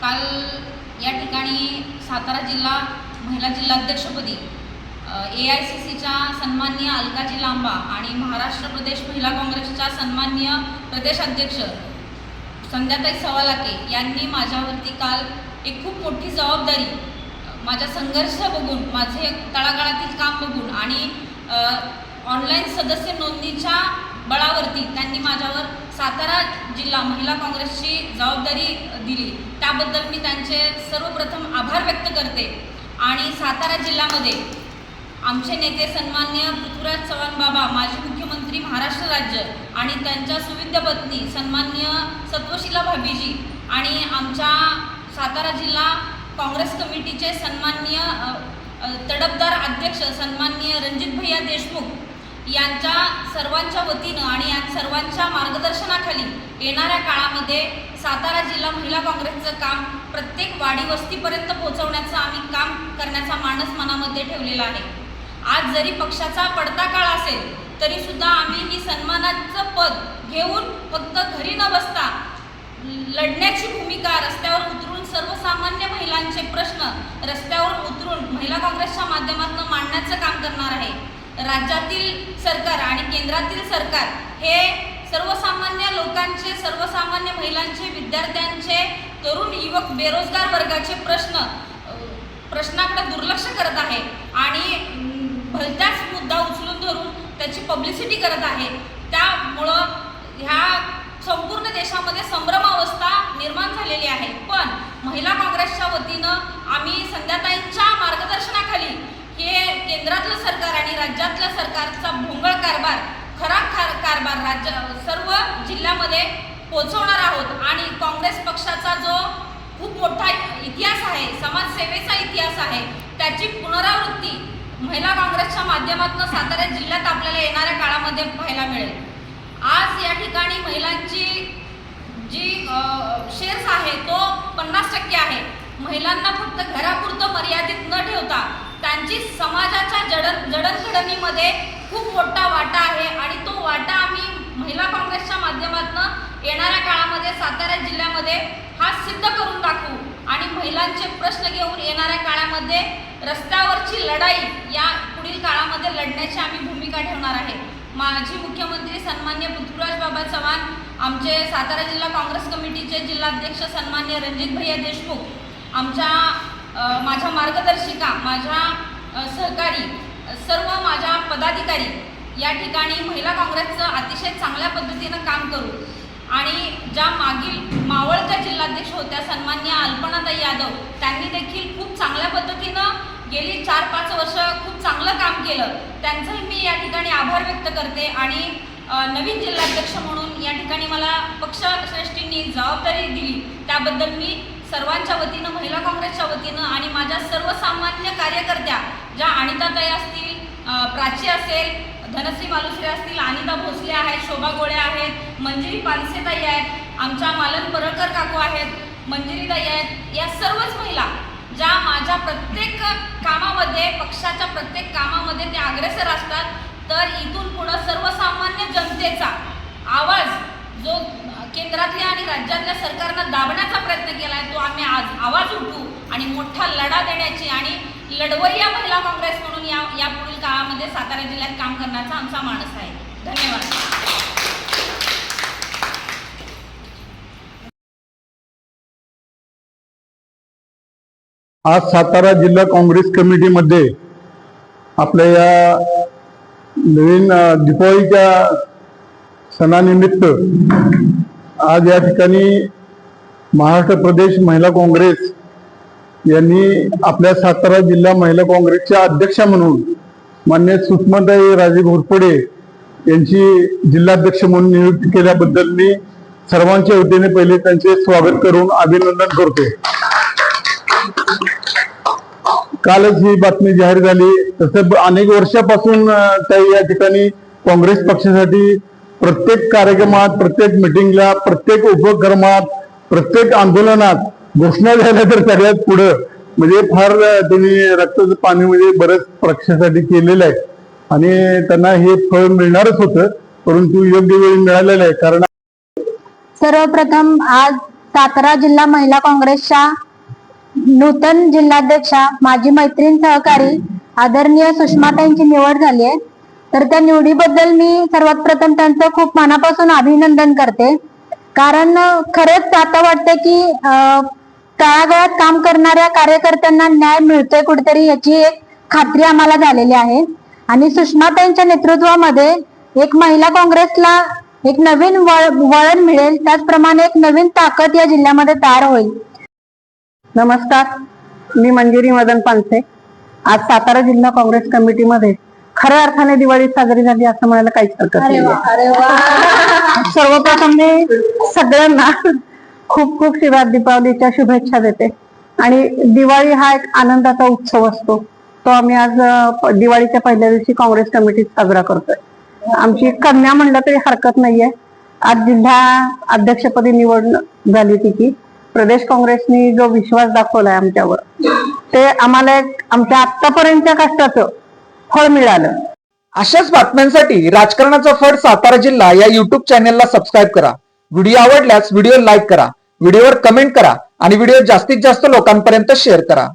काल या ठिकाणी सातारा जिल्हा महिला जिल्हाध्यक्षपदी ए आय सी सीच्या सन्मान्य अलकाजी लांबा आणि महाराष्ट्र प्रदेश महिला काँग्रेसच्या सन्माननीय प्रदेशाध्यक्ष संध्याताई सवालाके यांनी माझ्यावरती काल एक खूप मोठी जबाबदारी माझ्या माझा संघर्ष बघून माझे तळागाळातील काम बघून आणि ऑनलाईन सदस्य नोंदणीच्या बळावरती त्यांनी माझ्यावर सातारा जिल्हा महिला काँग्रेसची जबाबदारी दिली. त्याबद्दल मी त्यांचे सर्वप्रथम आभार व्यक्त करते. आणि सातारा जिल्ह्यामध्ये आमचे नेते सन्मान्य पृथ्वीराज चव्हाण बाबा माजी मुख्यमंत्री महाराष्ट्र राज्य आणि त्यांच्या सुविद्य पत्नी सन्मान्य सत्वशिला भाभीजी आणि आमच्या सातारा जिल्हा काँग्रेस कमिटीचे सन्माननीय तडफदार अध्यक्ष सन्माननीय रणजित भैया देशमुख यांच्या सर्वांच्या वतीनं आणि या सर्वांच्या मार्गदर्शनाखाली येणाऱ्या काळामध्ये सातारा जिल्हा महिला काँग्रेसचं काम प्रत्येक वाडी वस्तीपर्यंत पोहोचवण्याचं आम्ही काम करण्याचा मानस मनामध्ये ठेवलेला आहे. आज जरी पक्षाचा पडता काळ असेल तरी सुद्धा आम्ही ही सन्मानाचं पद घेऊन फक्त घरी न बसता लढण्याची भूमिका रस्त्यावर उतरून सर्वसामान्य महिलांचे प्रश्न रस्त्यावर उतरून महिला काँग्रेसच्या माध्यमातून मांडण्याचं काम करणार आहे. राज्यातील सरकार आणि केंद्रातील सरकार हे सर्वसामान्य लोकांचे सर्वसामान्य महिलांचे विद्यार्थ्यांचे तरुण युवक बेरोजगार वर्गाचे प्रश्न प्रश्नाकडे दुर्लक्ष करत आहे आणि भलत्याच मुद्दा उचलून धरून त्याची पब्लिसिटी करत आहे. त्यामुळं ह्या संपूर्ण देशामध्ये संभ्रमावस्था निर्माण झालेली आहे. पण महिला काँग्रेसच्या वतीनं आम्ही संध्याताईंच्या मार्गदर्शनाखाली हे केंद्रातलं सरकार आणि राज्यातल्या सरकारचा भोंगळ कारभार खरा कार कारभार राज्य सर्व जिल्ह्यामध्ये पोहोचवणार आहोत. आणि काँग्रेस पक्षाचा जो खूप मोठा इतिहास आहे समाजसेवेचा इतिहास आहे त्याची पुनरावृत्ती महिला काँग्रेसच्या माध्यमातून सातारा जिल्ह्यात आपल्याला येणाऱ्या काळामध्ये पाहायला मिळेल. आज या ठिकाणी महिलांची जी शेअर्स आहे तो शक्य आहे. महिलांना फक्त घरापुरतं मर्यादित न ठेवता त्यांची समाजाच्या जडण जडणघडणीमध्ये खूप मोठा वाटा आहे आणि तो वाटा आम्ही महिला काँग्रेसच्या माध्यमातून येणाऱ्या काळामध्ये सातारा जिल्ह्यामध्ये हा सिद्ध करून दाखवू आणि महिलांचे प्रश्न घेऊन येणाऱ्या काळामध्ये रस्त्यावरची लढाई या पुढील काळामध्ये लढण्याची आम्ही भूमिका ठेवणार आहे. माजी मुख्यमंत्री सन्मान्य पृथ्वीराज बाबा चव्हाण आमचे सातारा जिल्हा काँग्रेस कमिटीचे जिल्हाध्यक्ष सन्मान्य रणजित भैया देशमुख आमच्या माझ्या मार्गदर्शिका माझ्या सहकारी सर्व माझ्या पदाधिकारी या ठिकाणी महिला काँग्रेसचं अतिशय चांगल्या पद्धतीनं काम करू. आणि ज्या मागील मावळच्या जिल्हाध्यक्ष होत्या सन्मान्य अल्पनाताई यादव त्यांनी देखील खूप चांगल्या पद्धतीने गेली चार पाच वर्ष खूप चांगलं काम केलं. त्यांचंही मी या ठिकाणी आभार व्यक्त करते आणि नवीन जिल्हाध्यक्ष म्हणून या ठिकाणी मला पक्षश्रेष्ठींनी जबाबदारी दिली. त्याबद्दल मी सर्वांच्या वतीनं महिला काँग्रेसच्या वतीनं आणि माझ्या सर्वसामान्य कार्यकर्त्या ज्या अनिताताई असतील प्राची असेल धनश्री मालुसरे असतील अनिता भोसले आहेत शोभा गोळे आहेत मंजिरी पानसेताई आहेत आमच्या मालन परळकर काकू आहेत मंजिरीताई आहेत या सर्वच महिला ज्या माझ्या प्रत्येक कामामध्ये पक्षाच्या प्रत्येक कामामध्ये ते अग्रेसर असतात तर इथून पुढं सर्वसामान्य जनतेचा आवाज जो केंद्रातल्या आणि राज्यातल्या सरकारनं दाबण्याचा प्रयत्न केला आहे तो आम्ही आज आवाज उठू आणि मोठा लढा देण्याची आणि लढवय्या महिला काँग्रेस म्हणून या या पुढील काळामध्ये सातारा जिल्ह्यात काम करण्याचा आमचा माणस आहे. धन्यवाद. आज सातारा जिल्हा काँग्रेस कमिटीमध्ये आपल्या या नवीन अ, दीपावलीच्या सणानिमित्त आज या ठिकाणी महाराष्ट्र प्रदेश महिला काँग्रेस यांनी आपल्या सातारा जिल्हा महिला काँग्रेसच्या अध्यक्षा म्हणून मान्य सुषमाताई राजे घोरपडे यांची जिल्हाध्यक्ष म्हणून नियुक्ती केल्याबद्दल मी सर्वांच्या वतीने पहिले त्यांचे स्वागत करून अभिनंदन करतो कालच ही बातमी जाहीर झाली. तसं अनेक वर्षापासून अं, ताई या ठिकाणी काँग्रेस पक्षासाठी प्रत्येक कार्यक्रमात प्रत्येक मिटिंगला प्रत्येक उपक्रमात प्रत्येक आंदोलनात घोषणा झाल्या तर सगळ्यात पुढं. म्हणजे फार त्यांनी रक्ताचं पाणी म्हणजे बरंच पक्षासाठी केलेलं आहे. आणि त्यांना हे फळ मिळणारच होतं परंतु योग्य वेळी मिळालेलं आहे. कारण सर्वप्रथम आज सातारा जिल्हा महिला काँग्रेसच्या नूतन जिल्हाध्यक्षा माझी मैत्रीण सहकारी आदरणीय सुषमाताईंची निवड झाली आहे. तर त्या निवडीबद्दल मी सर्वात प्रथम त्यांचं खूप मनापासून अभिनंदन करते. कारण खरंच आता वाटतं की काळागाळात तळागाळात काम करणाऱ्या कार्यकर्त्यांना न्याय मिळतोय कुठेतरी याची एक खात्री आम्हाला झालेली आहे. आणि सुषमाताईंच्या नेतृत्वामध्ये एक महिला काँग्रेसला एक नवीन वळ- वळण मिळेल. त्याचप्रमाणे एक नवीन ताकद या जिल्ह्यामध्ये तयार होईल. नमस्कार मी मंजिरी मदन पानसे. आज सातारा जिल्हा काँग्रेस कमिटीमध्ये खऱ्या अर्थाने दिवाळी साजरी झाली असं म्हणायला काहीच हरकत नाही सर्वप्रथम मी सगळ्यांना खूप खूप शिवा दीपावलीच्या शुभेच्छा देते. आणि दिवाळी हा एक आनंदाचा उत्सव असतो. तो आम्ही आज दिवाळीच्या पहिल्या दिवशी काँग्रेस कमिटीत साजरा करतोय. आमची कन्या म्हणलं तरी हरकत नाहीये. आज जिल्हा अध्यक्षपदी निवड झाली तिची. प्रदेश काँग्रेसनी जो विश्वास दाखवलाय आमच्यावर ते आम्हाला एक आमच्या आतापर्यंतच्या कष्टाचं फळ मिळालं. अशाच बातम्यांसाठी राजकारणाचा फड सातारा जिल्हा या युट्यूब चॅनेलला सबस्क्राईब करा. व्हिडिओ आवडल्यास व्हिडिओ लाईक करा व्हिडिओवर कमेंट करा आणि व्हिडिओ जास्तीत जास्त लोकांपर्यंत शेअर करा.